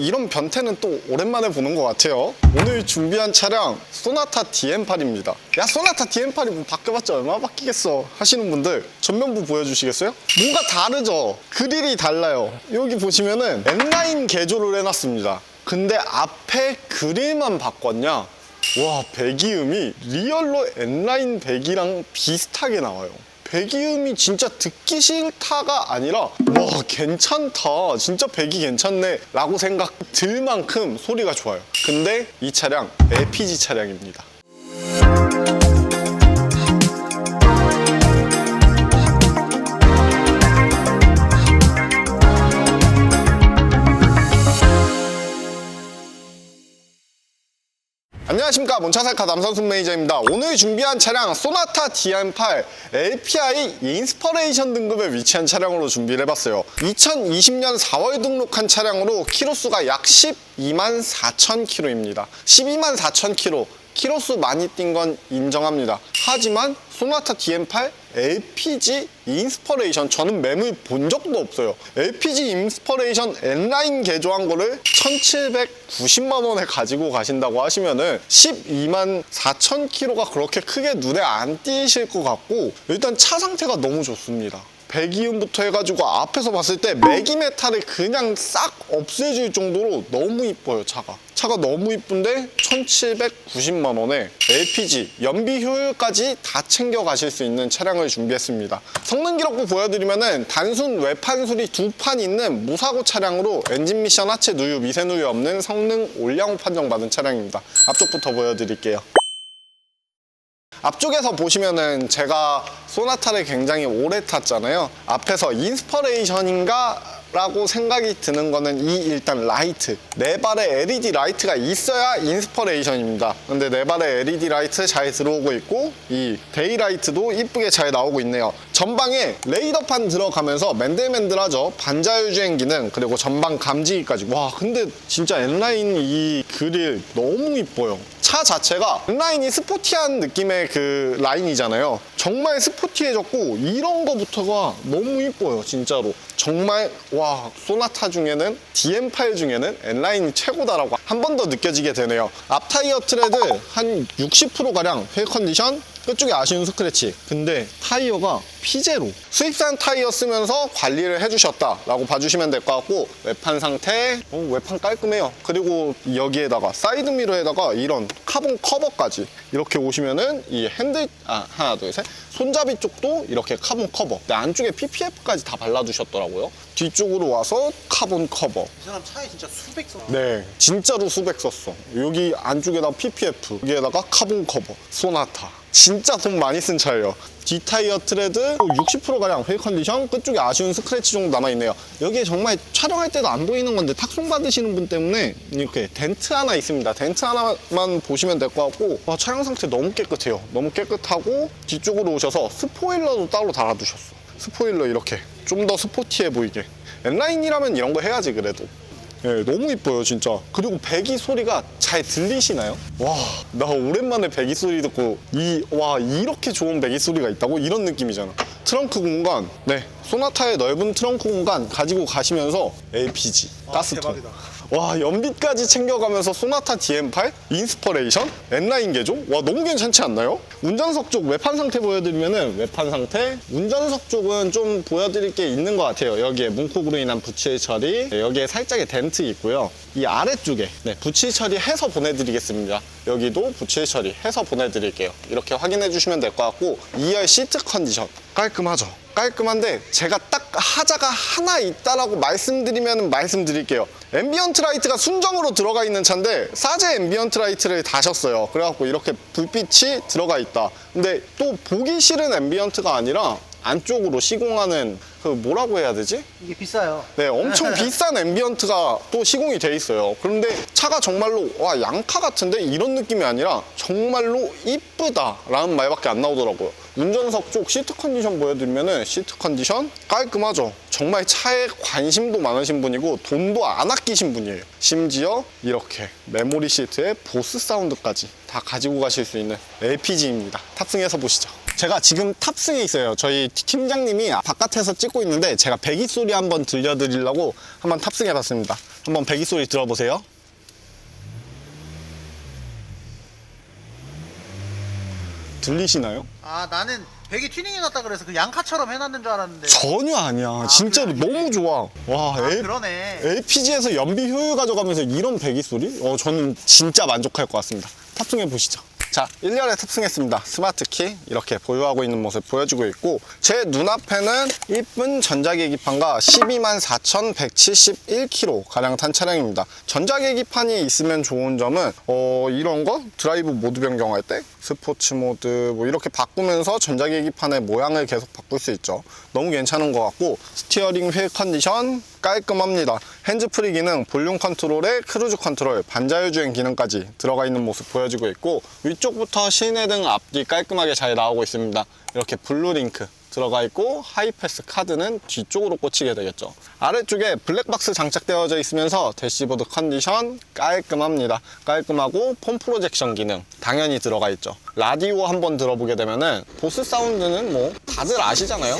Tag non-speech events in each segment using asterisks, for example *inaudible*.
이런 변태는 또 오랜만에 보는 것 같아요. 오늘 준비한 차량 소나타 DM8입니다. 야 소나타 DM8이 뭐 바뀌어봤자 얼마 바뀌겠어 하시는 분들 전면부 보여주시겠어요? 뭔가 다르죠? 그릴이 달라요. 여기 보시면은 N라인 개조를 해놨습니다. 근데 앞에 그릴만 바꿨냐? 와 배기음이 리얼로 N라인 배기랑 비슷하게 나와요. 배기음이 진짜 듣기 싫다가 아니라 와 괜찮다. 진짜 배기 괜찮네 라고 생각 들 만큼 소리가 좋아요. 근데 이 차량 LPG 차량입니다 안녕하십니까. 몬차살카 남선순 매니저입니다. 오늘 준비한 차량 소나타 DM8 LPI 인스퍼레이션 등급에 위치한 차량으로 준비를 해봤어요. 2020년 4월 등록한 차량으로 키로수가 약 12만 4천 킬로입니다. 12만 4천 킬로. 키로수 많이 뛴 건 인정합니다. 하지만 소나타 DM8 LPG 인스퍼레이션 저는 매물 본 적도 없어요. LPG 인스퍼레이션 N라인 개조한 거를 1790만 원에 가지고 가신다고 하시면은 12만 4천 킬로가 그렇게 크게 눈에 안 띄실 것 같고 일단 차 상태가 너무 좋습니다 배기음부터 해가지고 앞에서 봤을 때 매기 메탈을 그냥 싹 없애줄 정도로 너무 이뻐요 차가. 차가 너무 이쁜데 1790만 원에 LPG 연비 효율까지 다 챙겨 가실 수 있는 차량을 준비했습니다. 성능 기록부 보여드리면은 단순 외판술이 두판 있는 무사고 차량으로 엔진 미션 하체 누유 미세 누유 없는 성능 올량호 판정 받은 차량입니다. 앞쪽부터 보여드릴게요 앞쪽에서 보시면은 제가 소나타를 굉장히 오래 탔잖아요. 앞에서 인스퍼레이션인가? 라고 생각이 드는 거는 이 일단 라이트. 네 발에 LED 라이트가 있어야 인스퍼레이션입니다. 근데 네 발에 LED 라이트 잘 들어오고 있고 이 데이 라이트도 이쁘게 잘 나오고 있네요. 전방에 레이더판 들어가면서 맨들맨들하죠. 반자율 주행 기능 그리고 전방 감지기까지. 와 근데 진짜 N라인 이 그릴 너무 이뻐요. 차 자체가 N라인이 스포티한 느낌의 그 라인이잖아요. 정말 스포티해졌고 이런 거부터가 너무 이뻐요 진짜로. 정말 와 소나타 중에는 DM8 중에는 N라인이 최고다라고 한 번 더 느껴지게 되네요. 앞 타이어 트레드 한 60%가량 휠 컨디션 끝쪽에 아쉬운 스크래치. 근데 타이어가 피제로. 수입산 타이어 쓰면서 관리를 해주셨다라고 봐주시면 될 것 같고 외판 상태 어, 외판 깔끔해요. 그리고 여기에다가 사이드 미러에다가 이런 카본 커버까지. 이렇게 오시면은 이 핸들 아 하나 둘 셋. 손잡이 쪽도 이렇게 카본 커버. 근데 안쪽에 PPF까지 다 발라주셨더라고요. 뒤쪽으로 와서 카본 커버. 이 사람 차에 진짜 수백 성. 네, 진짜로 수백 썼어. 여기 안쪽에다 PPF, 여기에다가 카본 커버, 소나타. 진짜 돈 많이 쓴 차예요. 뒷타이어 트레드 60%가량 휠 컨디션, 끝쪽에 아쉬운 스크래치 정도 남아있네요. 여기에 정말 촬영할 때도 안 보이는 건데 탁송 받으시는 분 때문에 이렇게 덴트 하나 있습니다. 덴트 하나만 보시면 될 것 같고 와, 차량 상태 너무 깨끗해요. 너무 깨끗하고 뒤쪽으로 오셔서 스포일러도 따로 달아두셨어. 스포일러 이렇게 좀 더 스포티해 보이게. N라인이라면 이런 거 해야지 그래도. 예, 너무 이뻐요, 진짜. 그리고 배기 소리가 잘 들리시나요? 와, 나 오랜만에 배기 소리 듣고, 이, 와, 이렇게 좋은 배기 소리가 있다고? 이런 느낌이잖아. 트렁크 공간, 네. 소나타의 넓은 트렁크 공간 가지고 가시면서 LPG, 가스통. 대박이다. 와, 연비까지 챙겨가면서 소나타 DM8, 인스퍼레이션, N라인 개조? 와, 너무 괜찮지 않나요? 운전석 쪽 외판 상태 보여드리면은 외판 상태. 운전석 쪽은 좀 보여드릴 게 있는 것 같아요. 여기에 문콕으로 인한 부칠 처리, 네, 여기에 살짝의 덴트 있고요. 이 아래쪽에 네, 부칠 처리해서 보내드리겠습니다. 여기도 부칠 처리해서 보내드릴게요. 이렇게 확인해 주시면 될 것 같고 2열 시트 컨디션 깔끔하죠? 깔끔한데 제가 딱 하자가 하나 있다라고 말씀드리면 말씀드릴게요. 앰비언트 라이트가 순정으로 들어가 있는 차인데 사제 앰비언트 라이트를 다셨어요. 그래갖고 이렇게 불빛이 들어가 있다. 근데 또 보기 싫은 앰비언트가 아니라 안쪽으로 시공하는 그 뭐라고 해야 되지? 이게 비싸요. 네, 엄청 *laughs* 비싼 앰비언트가 또 시공이 돼 있어요. 그런데 차가 정말로 와 양카 같은데 이런 느낌이 아니라 정말로 이쁘다라는 말밖에 안 나오더라고요. 운전석 쪽 시트 컨디션 보여드리면은 시트 컨디션 깔끔하죠. 정말 차에 관심도 많으신 분이고 돈도 안 아끼신 분이에요. 심지어 이렇게 메모리 시트에 보스 사운드까지 다 가지고 가실 수 있는 LPG입니다. 탑승해서 보시죠. 제가 지금 탑승에 있어요. 저희 팀장님이 바깥에서 찍고 있는데 제가 배기 소리 한번 들려드리려고 한번 탑승해 봤습니다. 한번 배기 소리 들어보세요. 들리시나요? 아 나는 배기 튜닝 해놨다 그래서 그 양카처럼 해놨는 줄 알았는데. 전혀 아니야. 진짜로 그래? 너무 좋아. 와, 아, 에, 그러네. LPG에서 연비 효율 가져가면서 이런 배기 소리? 어, 저는 진짜 만족할 것 같습니다. 탑승해 보시죠. 자, 1년에 탑승했습니다. 스마트키 이렇게 보유하고 있는 모습 보여주고 있고 제 눈앞에는 이쁜 전자계기판과 12만 4,171km 가량 탄 차량입니다. 전자계기판이 있으면 좋은 점은 어, 이런 거 드라이브 모드 변경할 때 스포츠 모드 뭐 이렇게 바꾸면서 전자계기판의 모양을 계속 바꿀 수 있죠. 너무 괜찮은 것 같고 스티어링 휠 컨디션 깔끔합니다. 핸즈프리 기능, 볼륨 컨트롤에 크루즈 컨트롤, 반자율 주행 기능까지 들어가 있는 모습 보여지고 있고 위쪽부터 시내 등 앞뒤 깔끔하게 잘 나오고 있습니다. 이렇게 블루링크 들어가 있고 하이패스 카드는 뒤쪽으로 꽂히게 되겠죠. 아래쪽에 블랙박스 장착되어져 있으면서 대시보드 컨디션 깔끔합니다. 깔끔하고 폼 프로젝션 기능 당연히 들어가 있죠. 라디오 한번 들어보게 되면은 보스 사운드는 뭐 다들 아시잖아요.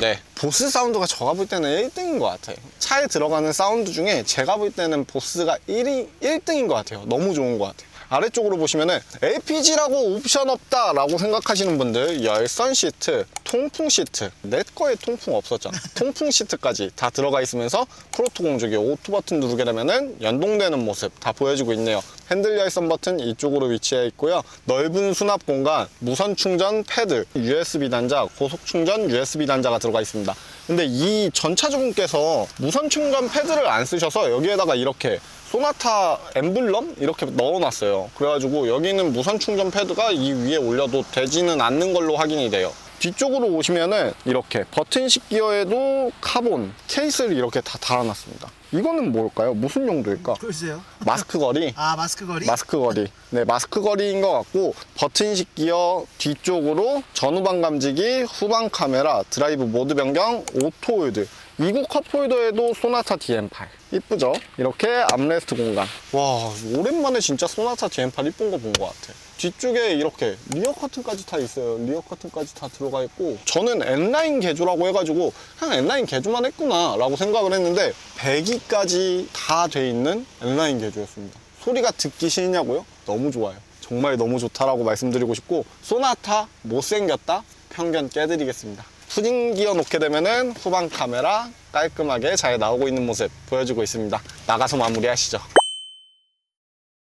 네. 보스 사운드가 제가 볼 때는 1등인 것 같아요. 차에 들어가는 사운드 중에 제가 볼 때는 보스가 1위, 1등인 것 같아요. 너무 좋은 것 같아요. 아래쪽으로 보시면은 LPG라고 옵션 없다라고 생각하시는 분들 열선 시트, 통풍 시트 내 거에 통풍 없었잖아. *laughs* 통풍 시트까지 다 들어가 있으면서 프로토 공조기 오토 버튼 누르게 되면은 연동되는 모습 다 보여지고 있네요. 핸들 열선 버튼 이쪽으로 위치해 있고요. 넓은 수납 공간 무선 충전 패드 USB 단자 고속 충전 USB 단자가 들어가 있습니다 근데 이 전차주분께서 무선 충전 패드를 안 쓰셔서 여기에다가 이렇게 소나타 엠블럼 이렇게 넣어놨어요. 그래가지고 여기는 무선 충전 패드가 이 위에 올려도 되지는 않는 걸로 확인이 돼요. 뒤쪽으로 오시면은 이렇게 버튼식 기어에도 카본 케이스를 이렇게 다 달아놨습니다. 이거는 뭘까요? 무슨 용도일까? 글쎄요. 마스크 거리? 아 마스크 거리? 마스크 거리. 네, 마스크 거리인 것 같고 버튼식 기어 뒤쪽으로 전후방 감지기, 후방 카메라, 드라이브 모드 변경, 오토 홀드. 미국 컵홀더에도 소나타 DM8 이쁘죠? 이렇게 암레스트 공간. 와 오랜만에 진짜 소나타 DM8 이쁜 거 본 것 같아. 뒤쪽에 이렇게 리어 커튼까지 다 있어요. 리어 커튼까지 다 들어가 있고 저는 N9 개조라고 해가지고 그냥 N9 개조만 했구나 라고 생각을 했는데 배기까지 다 돼 있는 N9 개조였습니다. 소리가 듣기 싫냐고요? 너무 좋아요. 정말 너무 좋다라고 말씀드리고 싶고 소나타 못생겼다 편견 깨드리겠습니다. 푸딩 기어 놓게 되면은 후방 카메라 깔끔하게 잘 나오고 있는 모습 보여주고 있습니다. 나가서 마무리하시죠.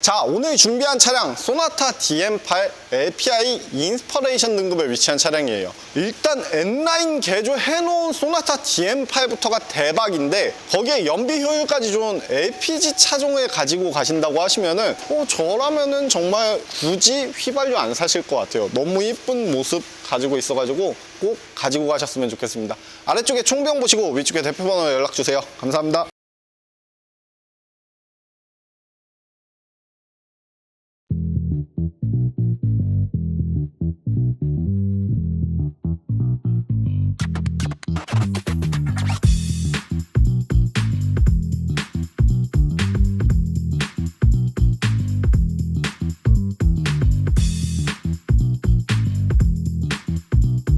자 오늘 준비한 차량 소나타 DM8 LPI 인스퍼레이션 등급에 위치한 차량이에요. 일단 N9 개조해놓은 소나타 DM8부터가 대박인데 거기에 연비 효율까지 좋은 LPG 차종을 가지고 가신다고 하시면은 어, 저라면은 정말 굳이 휘발유 안 사실 것 같아요. 너무 이쁜 모습 가지고 있어가지고 꼭 가지고 가셨으면 좋겠습니다. 아래쪽에 총병 보시고 위쪽에 대표번호 연락주세요. 감사합니다